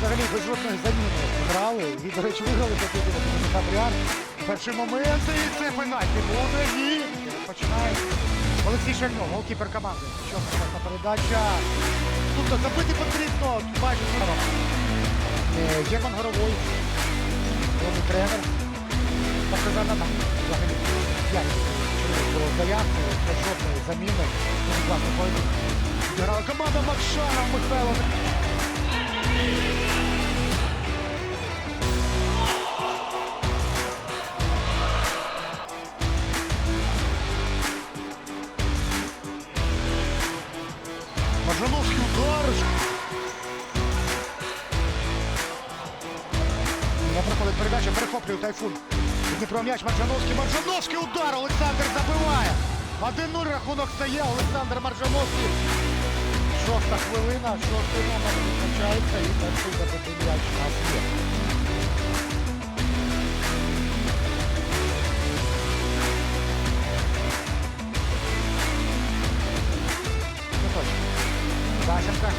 взагалі без жодної заміни грали. І, до речі, виграли до Кабріар. Перший момент, і це пенальті буде. І починає Олексій Шальнов, голкіпер команди. Що класна передача. Тут забити потрібно. Майже. Е, Єван Горовой, головний тренер. Партизан нам взагалі п'ять чоловік було заявки, без жодної заміни. Дуже. Грала команда Макшана Михайло. Мажановський удар. Не проходить передача, перехоплює тайфун. Дніпро м'яч Маржановський. Маржановський удар. Олександр забиває. 1-0 рахунок стає. Олександр Маржановський. Шоста хвилина, шостий номер відзначається і забитий м'яч у нас є.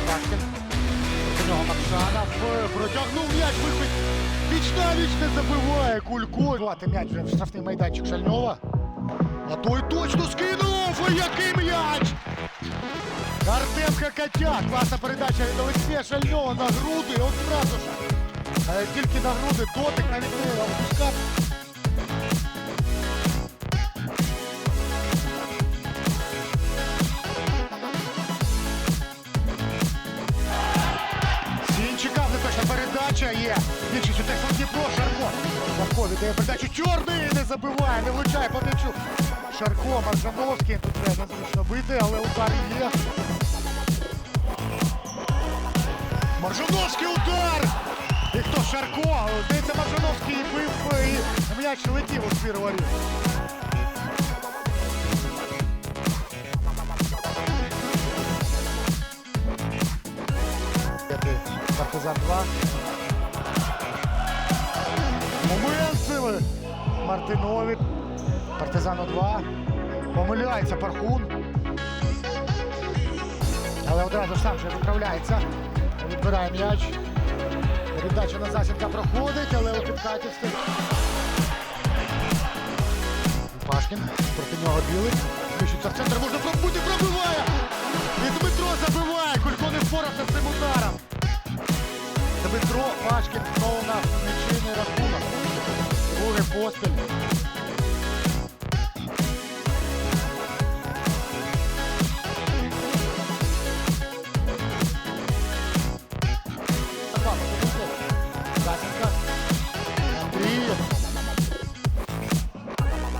Пашкін. Проти нього Макшанов. Протягнув м'яч, вихід. Віч на віч не забиває Кулько. Звати м'яч вже в штрафний майданчик Шальнова. А той точно скинув! І який м'яч! Артем Хакатяк. Класна передача від Олексія Шальнова на груди. От зразу ж. Е, Тільки на груди дотик навіть не опускав. Передача є. Більшість у Дніпро, Шарко. Шарко віддає передачу. Чорний не забиває, не влучає Павлічук. Шарко, Маржановський. Тут треба незручно бити, але удар є. Маржановський удар! І хто Шарко? Здається, Маржановський бив і м'яч летів у свір воріт. Партизан 2. Мартинові. Партизану 2. Помиляється Пархун. Але одразу сам вже виправляється. Відбирає м'яч. Віддача на засідка проходить, але у підкаті встиг. Пашкін. Проти нього білий. Вищиться в центр. Можна пробути, пробиває! І Дмитро забиває. Кулько не впорався з цим ударом. Дмитро Пашкін знову на нічийний рахунок. Андрій.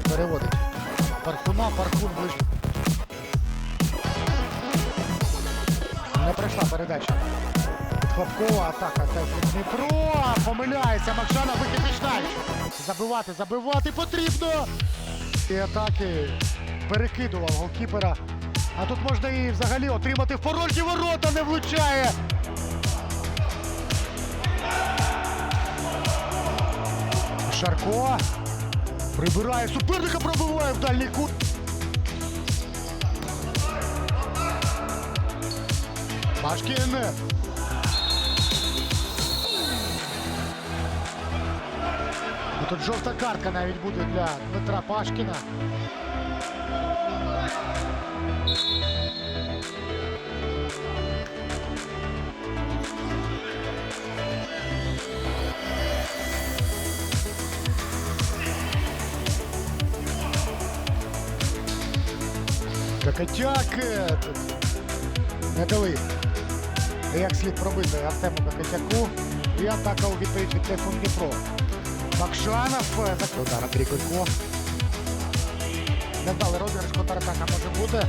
Переводить. Пархуна, пархун ближче. Не пройшла передача. Хлопкова атака. Це Дніпро. Помиляється. Макшана вихід Вічнавич. Забивати, забивати потрібно. І атаки перекидував голкіпера. А тут можна і взагалі отримати в порожні ворота, не влучає. Шарко. Прибирає суперника, пробиває в дальній кут. Пашкін. Тут жовта картка навіть буде для Дмитра Пашкіна. Кокотяк е, не дали. Як слід пробити Артему Кокотяку. І атака у відповідь від Тефон Дніпро. Макшанов е, за удар Андрій Кулько. Невдалий розіграш, контратака може бути.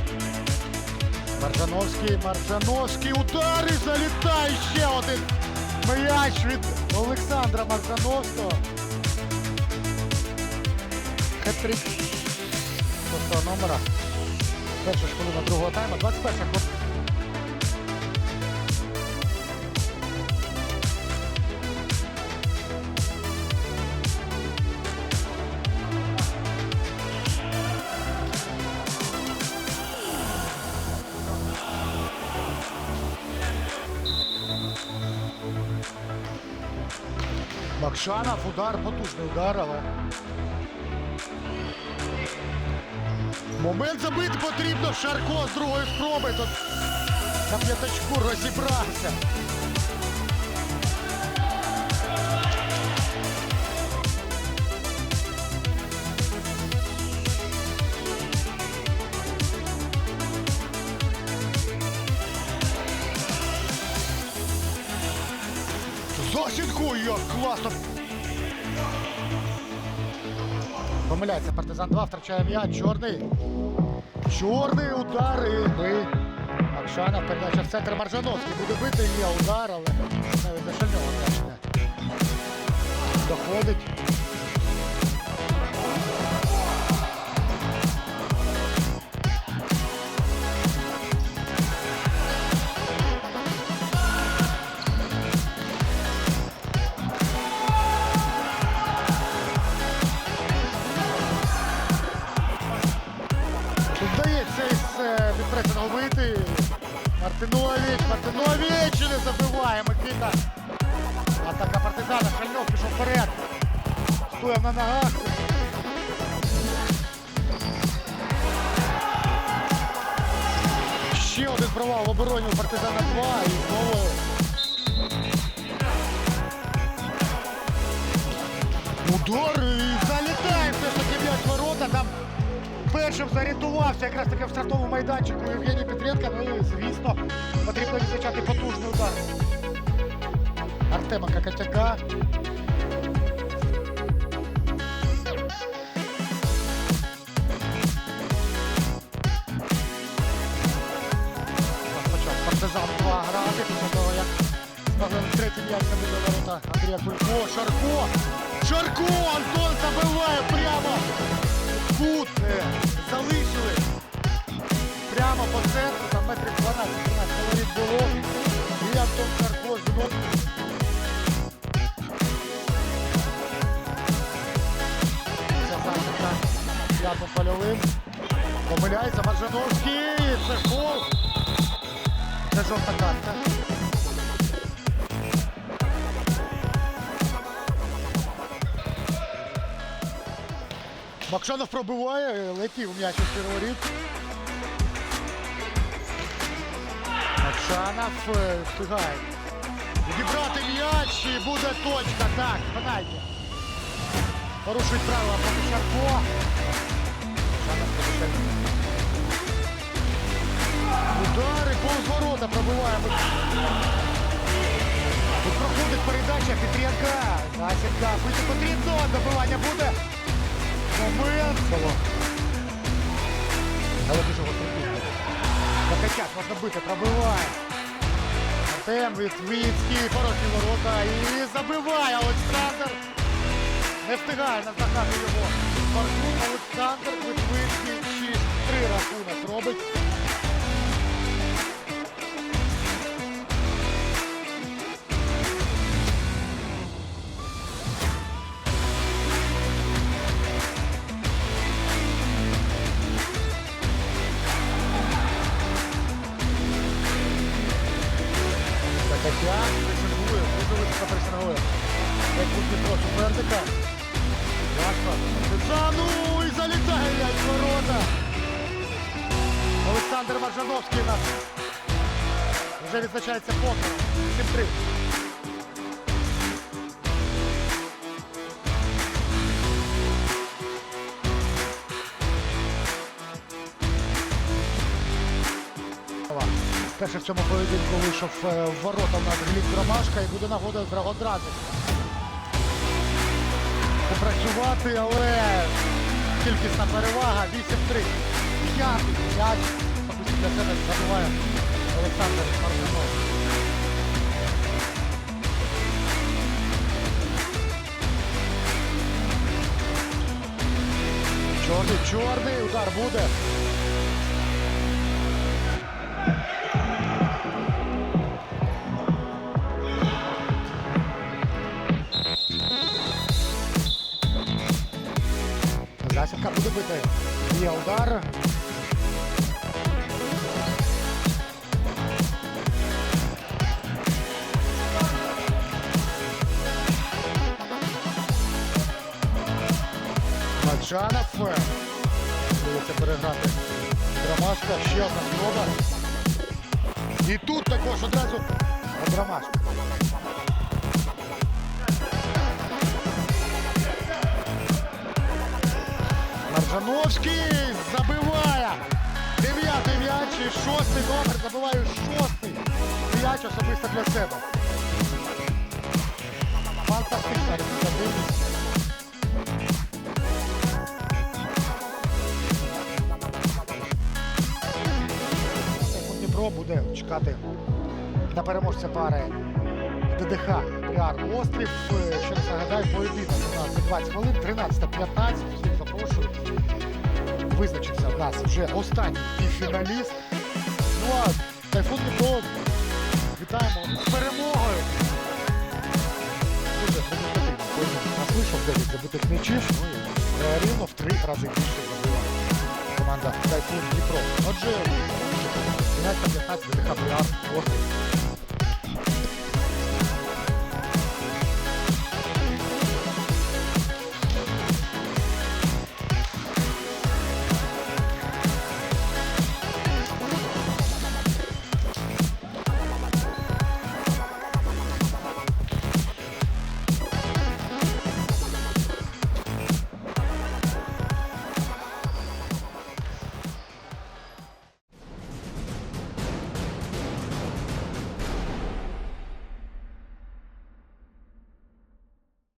Маржановський, Маржановський, удар і залітає ще один м'яч від Олександра Маржановського. Хет-трик шостого номера. Перша ж хвилина другого тайму, 21 хвилина. Удар, потужний удар, але. Момент забити потрібно. Шарко з другої спроби. Тут на п'ятачку розібрався. Засідку, як класно. Помиляється партизан 2, втрачає м'яч. Чорний. Чорний удар і. Акшана передача в центр Маржановський. Буде бити, є удар, але навіть не доходить. Атака партизана, Шальнов пішов вперед. Стояв на ногах. Ще один провал в обороні у партизана 2 і знову. Удар і залітає все ж таки м'яч ворота. Там першим зарятувався якраз таки в стартовому майданчику Євгеній Петренко. Ну і звісно, потрібно відзначати потужний удар. Артема Какатяка. Почав партизан 2 грати після того, як змогли третій м'яч забили ворота Андрія Кулько. Шарко! Шарко! Антон забиває прямо! Кут е, залишили. Прямо по центру, там метрів 12-13 говорить було. І Антон Шарко жінок. Яком Польовим. Помиляється Маржановський. Це фол. Це жовта картка. Макшанов пробиває, летів м'яч у переворіт. Макшанов е, встигає. Відібрати м'яч і буде точка. Так, пенальті. Порушують правила. Макшанов порушує. Удари повз ворота пробиває. Тут проходить передача Петренка. Засідка. Бити потрібно. Добивання буде. Момент. Але дуже гостро. Закачак можна бити, пробиває. Артем Вітвіцький, порожні ворота і забиває Олександр. Не встигає наздогнати його. Маркун Олександр Вітвицький 6-3 рахунок робить. Пресингує, дуже високо пресингує. Як Дмитро суперника. Важко. Петрану і залітає в ворота. Олександр Маржановський у нас вже відзначається покер. 7-3. Перше в цьому поєдинку вийшов е, в ворота у нас Гліб Ромашка і буде нагода одразу попрацювати, але кількісна перевага 8-3. П'ятий м'яч. мабуть, для себе забуває Олександр Маржанов. Чорний, чорний, удар буде. Ясенка буде бити. Є удар. Маджанов. Доведеться переграти. Драмашка, ще одна спроба. І тут також одразу Драмашка. Маржановський забиває. Дев'ятий м'яч і шостий номер забиває шостий м'яч особисто для себе. Фантастична результативність. Дніпро буде чекати на переможця пари ДДХ Пріар Острів. Е, Ще раз нагадаю, поєдинок у нас за 20 хвилин, 13-15. Визначився в нас вже останній півфіналіст. Ну а Тайфун Дніпро вітаємо з перемогою. Дуже результативно. Поєдинок. У нас вийшов 9 забитих м'ячів. Ну і е, рівно в три рази більше забила команда Тайфун Дніпро. Отже, 12-15 ДДХ Пріар Острів.